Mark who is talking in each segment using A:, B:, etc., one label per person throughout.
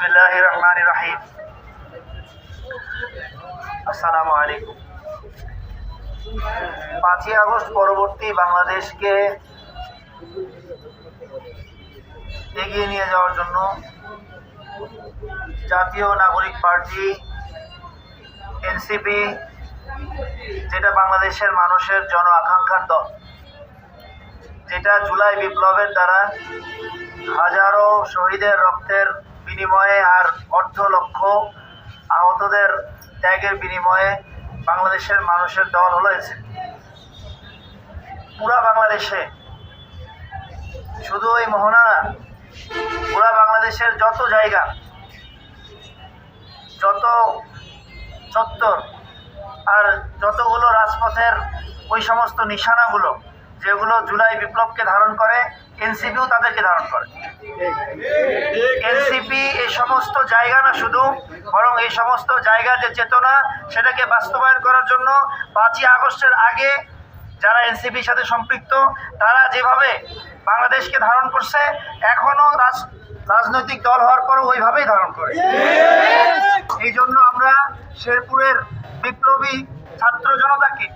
A: বিসমিল্লাহ রহমান রাহিম আসসালামু আলাইকুম পাঁচই আগস্ট পরবর্তী বাংলাদেশকে এগিয়ে নিয়ে যাওয়ার জন্য জাতীয় নাগরিক পার্টি, এনসিপি, যেটা বাংলাদেশের মানুষের জন আকাঙ্ক্ষার দল, যেটা জুলাই বিপ্লবের দ্বারা হাজারো শহীদের রক্তের বিনিময়ে আর অর্ধ লক্ষ আহতদের ত্যাগের বিনিময়ে বাংলাদেশের মানুষের দল হলো এনসিপি। পুরা বাংলাদেশে, শুধু ওই মোহনা পুরা বাংলাদেশের যত জায়গা, যত চত্বর আর যতগুলো রাজপথের ওই সমস্ত নিশানাগুলো যেগুলো জুলাই বিপ্লবকে ধারণ করে, এনসিপিও তাদেরকে ধারণ করে। এনসিপি এই সমস্ত জায়গা না শুধু, বরং এই সমস্ত জায়গা যে চেতনা, সেটাকে বাস্তবায়ন করার জন্য পাঁচই আগস্টের আগে যারা এনসিপির সাথে সম্পৃক্ত, তারা যেভাবে বাংলাদেশকে ধারণ করছে এখনও রাজ, রাজনৈতিক দল হওয়ার পরও ওইভাবেই ধারণ করে। এই জন্য আমরা শেরপুরের বিপ্লবী ছাত্র জনতাকে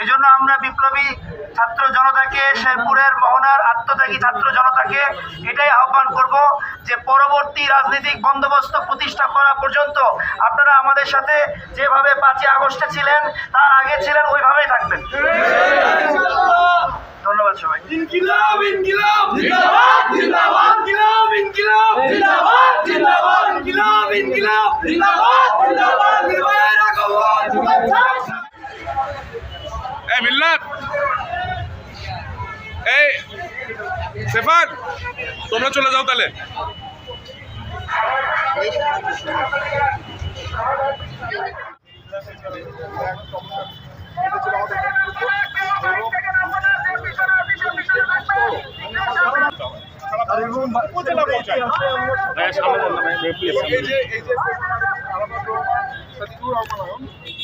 A: এই জন্য আমরা বিপ্লবী ছাত্র জনতাকে, শেরপুরের মোহনার আত্মত্যাগী ছাত্র জনতাকে এটাই আহ্বান করব যে পরবর্তী রাজনৈতিক বন্দোবস্ত প্রতিষ্ঠা করা পর্যন্ত আপনারা আমাদের সাথে যেভাবে পাঁচই আগস্টে ছিলেন, তার আগে ছিলেন, ওইভাবেই থাকবেন। ধন্যবাদ সবাই
B: মিল্লাত এই সেফার তোমরা চলে যাও তাহলে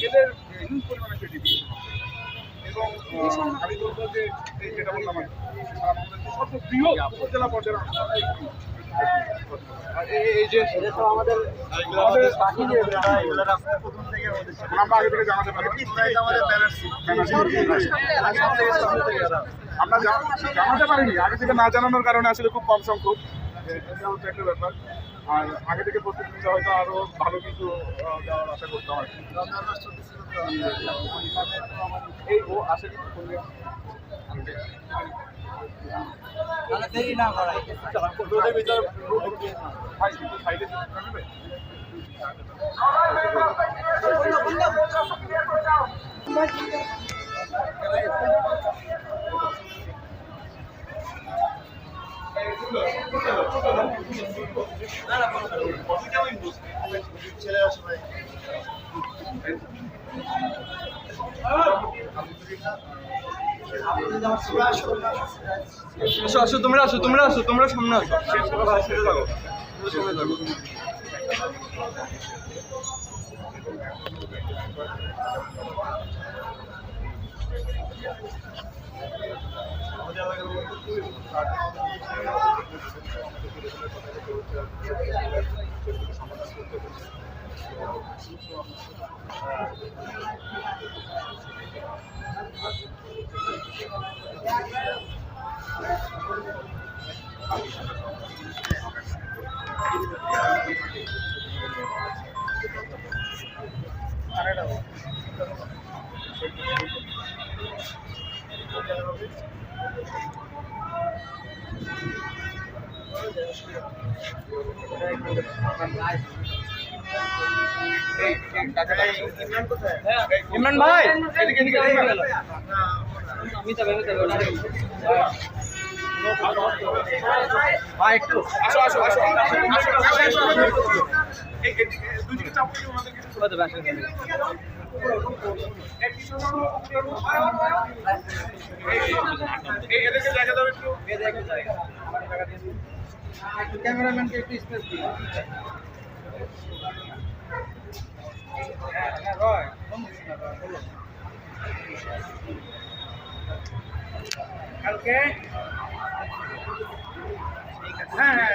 C: এদের হিউজ পরিমাণে এবং আমি বলব যে এই যেটা বললাম উপজেলা পর্যায়ের এই- যে আমাদের আমরা আগে থেকে জানাতে পারি। আমরা জানাতে পারিনি। আগে থেকে না জানানোর কারণে আসলে খুব কম সংখ্যক। এটা হচ্ছে একটা ব্যাপার। আর আগে থেকে প্রস্তুতি নিতে হয়তো আরও ভালো কিছু দেওয়ার আশা করতাম আর কি। এই ও আসে কিন্তু করলে ভাই একটু সাইডে যাবে।
D: আসো আসো তোমরা আসো তোমরা আসো তোমরা সামনে আসো। ছেড়ে দাও ইমরান ভাই! ভাই একটু
C: আসো আসো আসো। আসো আসো দুদিকে চাপ দিয়ে ওনাদেরকে এই এদেরকে জায়গা দাও একটু।
D: ক্যামেরাম্যানকে একটু স্পেস দিন। কালকে? হ্যাঁ হ্যাঁ